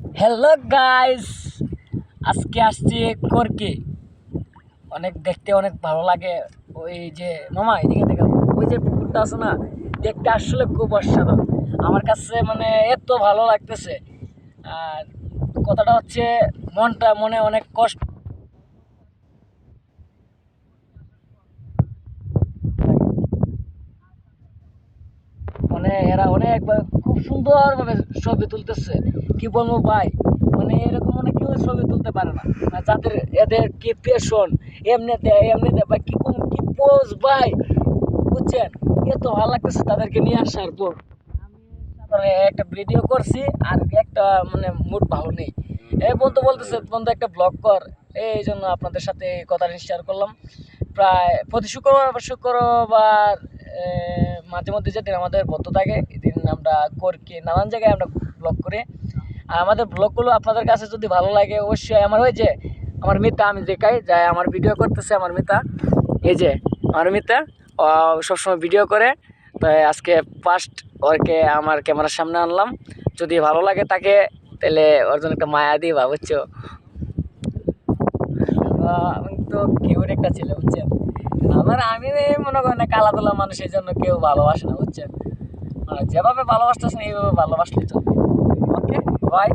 Hello guys আজকে আসছি করকে। অনেক দেখতে অনেক ভালো লাগে। ওই যে মামা, এদিকে দেখো। ওই যে পুকুরটা আছে না, দেখতে আসলে খুব অসাধারণ। আমার কাছে মানে এত ভালো লাগতেছে। আর কথাটা হচ্ছে, মনটা মনে অনেক কষ্ট। মানে এরা অনেক খুব সুন্দরভাবে ছবি তুলতেছে। কি বলব ভাই? মানে এরকম মানে কেউ ছবি তুলতে পারে না। আর যাদের, এদের কি পেশন এমনিতে এমনিতে বা কি কোন, কি পোজ ভাই? বুঝছেন? এত ভালো লাগতেছে তাদেরকে নিয়ে আসার পর। তারপরে একটা ভিডিও করছি আর একটা মানে মুড ভালো নেই। এই বলতে বলতেছে, বন্ধু, একটা ব্লগ কর। এই জন্য আপনাদের সাথে এই কথাটা শেয়ার করলাম। প্রায় প্রতি শুক্রবার শুক্রবার মাঝে মধ্যে যেদিন আমাদের বদ্ধ থাকে, এদিন আমরা করকে নানান জায়গায় আমরা ব্লগ করি। আর আমাদের ব্লগগুলো আপনাদের কাছে যদি ভালো লাগে, অবশ্যই আমার ওই যে, আমার মিতা, আমি দেখাই যাই আমার ভিডিও করতেছে আমার মিতা। এই যে, আমার মিতা সবসময় ভিডিও করে। তো আজকে ফার্স্ট ওরকে আমার ক্যামেরার সামনে আনলাম। যদি ভালো লাগে তাকে, তাহলে ওর জন্য একটা মায়া দিই বা বুঝছ আমি তো কিউট একটা ছেলে, বুঝছেন? আমার আমি মনে করি না খেলাধুলা মানুষ এই জন্য কেউ ভালোবাসে না, বুঝছেন? মানে যেভাবে ভালোবাসতেছেন, এইভাবে ভালোবাসলে চলবে ওকে বাই